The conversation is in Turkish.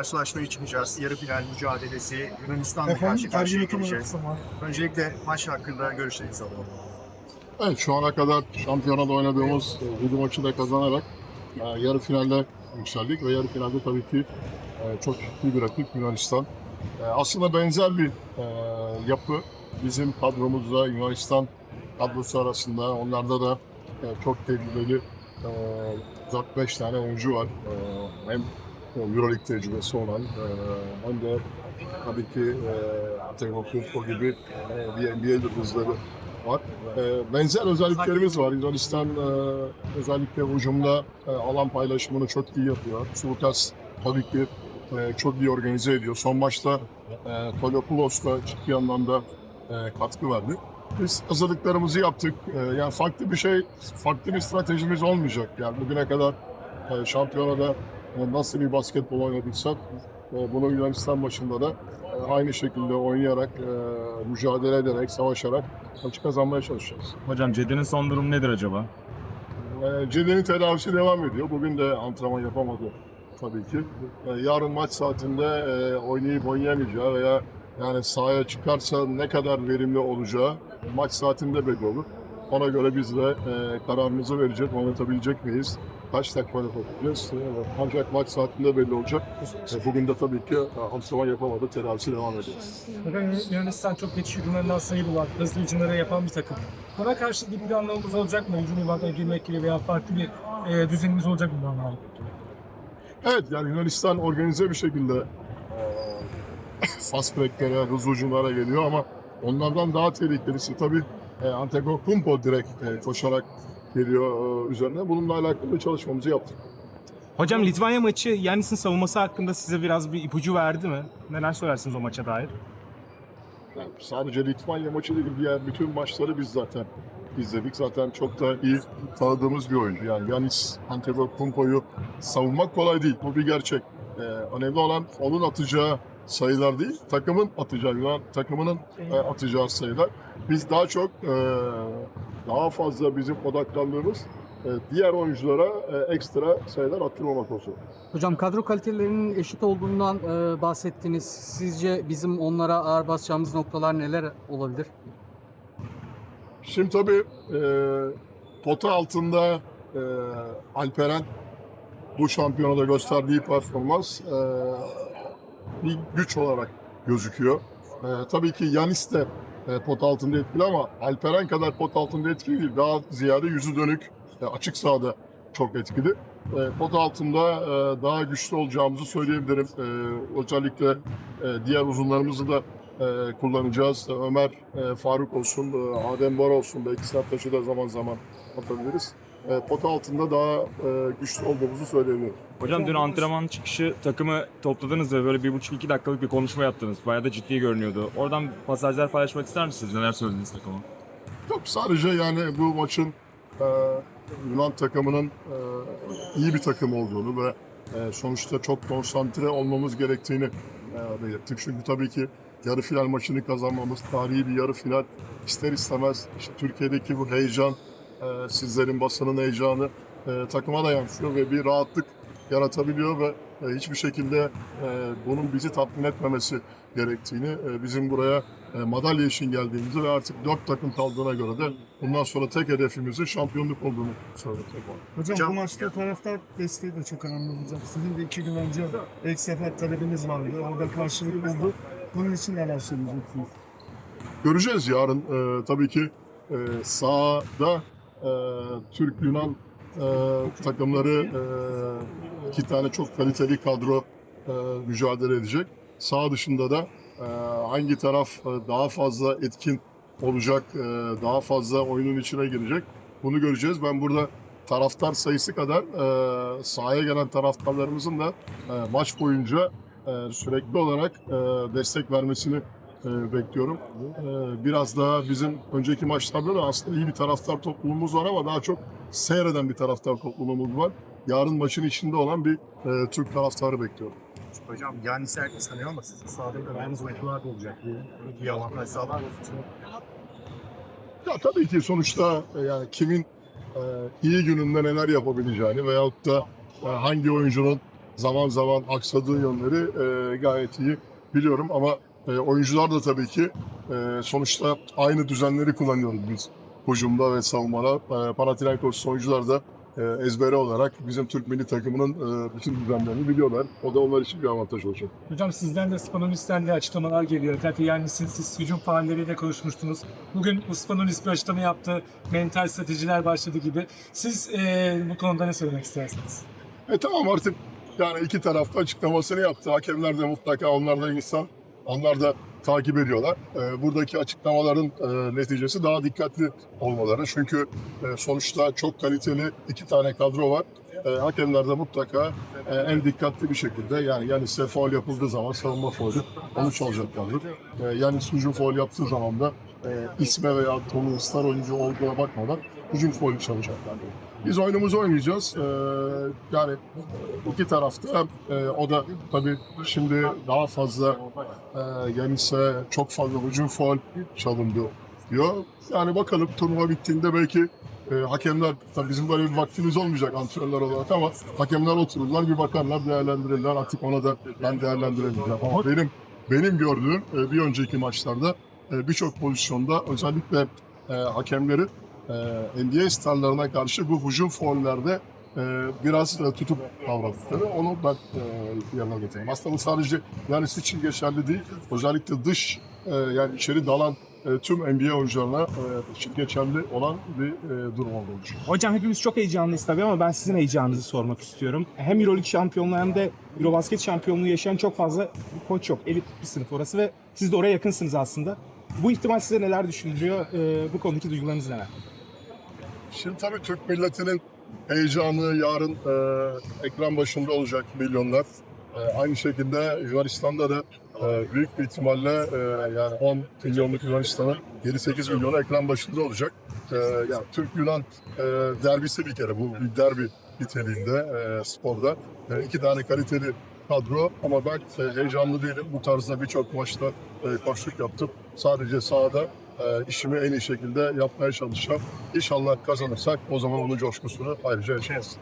karşılaşmaya çıkacağız. Yarı final mücadelesi Yunanistan'la karşı karşıya geleceğiz. Öncelikle maç hakkında görüşlerinizi alalım. Evet şu ana kadar şampiyonada oynadığımız 7 maçı da kazanarak e, yarı finalde yükseldik ve yarı finalde tabii ki e, çok ciddi bir rakip Yunanistan. E, Aslında benzer bir yapı bizim kadromuzda Yunanistan kadrosu arasında onlarda da çok tecrübeli e, 4-5 tane oyuncu var. Hem Euroleague tecrübesi olan e, hem de tabii ki e, Antetokounmpo gibi e, NBA yıldızları var. E, benzer özelliklerimiz var. Yunanistan e, özellikle hücumda e, alan paylaşımını çok iyi yapıyor. Sulukas tabii ki e, çok iyi organize ediyor. Son maçta e, Tolopoulos da ciddi anlamda e, katkı verdi. Biz hazırlıklarımızı yaptık. E, yani farklı bir şey, farklı bir stratejimiz olmayacak. Yani bugüne kadar e, şampiyonada nasıl bir basketbol oynadıysak e, bunu Yunanistan başında da e, aynı şekilde oynayarak, e, mücadele ederek, savaşarak maçı kazanmaya çalışacağız. Hocam Cede'nin son durumu nedir acaba? E, Cede'nin tedavisi devam ediyor. Bugün de antrenman yapamadı tabii ki. E, yarın maç saatinde e, oynayıp oynayamayacağı veya yani sahaya çıkarsa ne kadar verimli olacağı maç saatinde belli olur. Ona göre biz de e, kararımızı vereceğiz, oynatabilecek miyiz? Kaç yapabiliriz? E, ancak maç saatinde belli olacak. E, bugün de tabii ki e, antrenman yapamadı, tedavisi devam. Efendim Yunanistan çok yetişir Yunan'dan sayı var. Hızlı hücumlara yapan bir takım. Buna karşı bir planlamamız olacak mı? Hücum yuvarlağına girmek gibi veya farklı bir e, düzenimiz olacak mı bu anlamda? Evet yani Yunanistan organize bir şekilde e, fast breaklere, hızlı hücumlara geliyor ama onlardan daha tehlikelisi tabii e, Antetokounmpo direkt e, koşarak geliyor e, üzerine. Bununla alakalı çalışmamızı yaptık. Hocam Litvanya maçı Yannis'in savunması hakkında size biraz bir ipucu verdi mi? Neler söylersiniz o maça dair? Yani sadece Litvanya maçı değil, diğer bütün maçları biz zaten izledik. Zaten çok da iyi tanıdığımız bir oyuncu. Yani Yanis Antetokounmpo'yu savunmak kolay değil. Bu bir gerçek. Ee, önemli olan onun atacağı sayılar değil, takımın atacağı, takımının e, atacağı sayılar. Biz daha çok e, daha fazla bizim odaklandığımız e, diğer oyunculara e, ekstra sayılar attırmamak olsun. Hocam kadro kalitelerinin eşit olduğundan e, bahsettiniz. Sizce bizim onlara ağır basacağımız noktalar neler olabilir? Şimdi tabii e, pota altında e, Alperen bu şampiyonada gösterdiği performans e, bir güç olarak gözüküyor. E, tabii ki Yanis de e, pot altında etkili ama Alperen kadar pot altında etkili değil. Daha ziyade yüzü dönük, e, açık sahada çok etkili. E, pot altında e, daha güçlü olacağımızı söyleyebilirim. E, özellikle e, diğer uzunlarımızı da e, kullanacağız. Ömer e, Faruk olsun, e, Adem Bar olsun. Belki Sertaç'ı da zaman zaman atabiliriz. E, pot altında daha e, güçlü olduğumuzu söyleyebilirim. Hocam dün antrenman çıkışı takımı topladınız ve böyle bir buçuk iki dakikalık bir konuşma yaptınız. Bayağı da ciddi görünüyordu. Oradan pasajlar paylaşmak ister misiniz? Neler söylediniz takıma? Yok sadece yani bu maçın e, Yunan takımının e, iyi bir takım olduğunu ve e, sonuçta çok konsantre olmamız gerektiğini e, belirttik. Çünkü tabii ki yarı final maçını kazanmamız, tarihi bir yarı final ister istemez işte Türkiye'deki bu heyecan, e, sizlerin basının heyecanı e, takıma da yansıyor ve bir rahatlık yaratabiliyor ve e, hiçbir şekilde e, bunun bizi tatmin etmemesi gerektiğini, e, bizim buraya e, madalya için geldiğimizi ve artık dört takım kaldığına göre de bundan sonra tek hedefimizin şampiyonluk olduğunu söyledik. Hocam, Hocam- bu maçta taraftar desteği de çok önemli olacak. Sizin de iki gün önce ek sefer talebiniz vardı. Orada karşılık buldu. Bunun için neler söyleyeceksiniz? Göreceğiz yarın. E, tabii ki e, sahada Türk-Yunan e, takımları e, iki tane çok kaliteli kadro e, mücadele edecek. Sağ dışında da hangi taraf daha fazla etkin olacak, daha fazla oyunun içine girecek bunu göreceğiz. Ben burada taraftar sayısı kadar e, sahaya gelen taraftarlarımızın da e, maç boyunca e, sürekli olarak e, destek vermesini e, bekliyorum. E, biraz daha bizim önceki maçlarda da aslında iyi bir taraftar topluluğumuz var ama daha çok seyreden bir taraftar topluluğumuz var. Yarın maçın içinde olan bir e, Türk taraftarı bekliyorum. Hocam Yanis herkes tanıyor ama sizin sahada gördüğünüz oyuncular da olacak. Bu iyi avantaj sağlar? Ya tabii ki sonuçta e, yani kimin e, iyi gününde neler yapabileceğini veyahut da e, hangi oyuncunun zaman zaman aksadığı yönleri e, gayet iyi biliyorum ama e, oyuncular da tabii ki e, sonuçta aynı düzenleri kullanıyoruz biz hücumda ve savunmada. E, Panathinaikos oyuncular da e, ezbere olarak bizim Türk milli takımının e, bütün düzenlerini biliyorlar. O da onlar için bir avantaj olacak. Hocam sizden de Spanolis'ten de açıklamalar geliyor. Özellikle yani siz, siz hücum faalleriyle konuşmuştunuz. Bugün Spanolis bir açıklama yaptı. Mental stratejiler başladı gibi. Siz e, bu konuda ne söylemek istersiniz? E tamam artık yani iki tarafta açıklamasını yaptı. Hakemler de mutlaka onlar da insan. Onlar da takip ediyorlar. E, buradaki açıklamaların e, neticesi daha dikkatli olmaları. Çünkü e, sonuçta çok kaliteli iki tane kadro var. E, hakemler de mutlaka e, en dikkatli bir şekilde yani yani size faul yapıldığı zaman savunma faulü onu çalacaklardır. E, yani hücum faul yaptığı zaman da isme veya tonu star oyuncu olduğuna bakmadan hücum faulü çalacaklardır. Biz oyunumuzu oynayacağız. Ee, yani iki tarafta e, o da tabii şimdi daha fazla e, Yanis'e çok fazla hücum faul çalındı diyor. Yani bakalım turnuva bittiğinde belki e, hakemler, tabii bizim böyle bir vaktimiz olmayacak antrenörler olarak ama hakemler otururlar bir bakarlar değerlendirirler. Artık ona da ben değerlendiremeyeceğim. Benim benim gördüğüm e, bir önceki maçlarda birçok pozisyonda özellikle e, hakemleri e, NBA starlarına karşı bu hücum faullerde e, biraz e, tutup davrandıkları. Onu ben e, yanına getireyim. Aslında bu sadece yani için geçerli değil. Özellikle dış e, yani içeri dalan e, tüm NBA oyuncularına e, için geçerli olan bir e, durum olduğunu düşünüyorum. Hocam hepimiz çok heyecanlıyız tabii ama ben sizin heyecanınızı sormak istiyorum. Hem Euroleague şampiyonluğu hem de Eurobasket şampiyonluğu yaşayan çok fazla koç yok. Elit bir sınıf orası ve siz de oraya yakınsınız aslında. Bu ihtimal size neler düşündürüyor? Ee, bu konudaki duygularınız neler? Şimdi tabii Türk milletinin heyecanı yarın e, ekran başında olacak milyonlar. E, aynı şekilde Yunanistan'da da e, büyük bir ihtimalle e, yani 10 milyonluk Yunanistan'ın 7-8 milyonu ekran başında olacak. E, yani Türk-Yunan e, derbisi bir kere bu bir derbi niteliğinde e, sporda. E, iki tane kaliteli kadro ama ben e, heyecanlı değilim. Bu tarzda birçok maçta e, koçluk yaptım. Sadece sahada e, işimi en iyi şekilde yapmaya çalışacağım. İnşallah kazanırsak o zaman onun coşkusunu ayrıca yaşayacağız.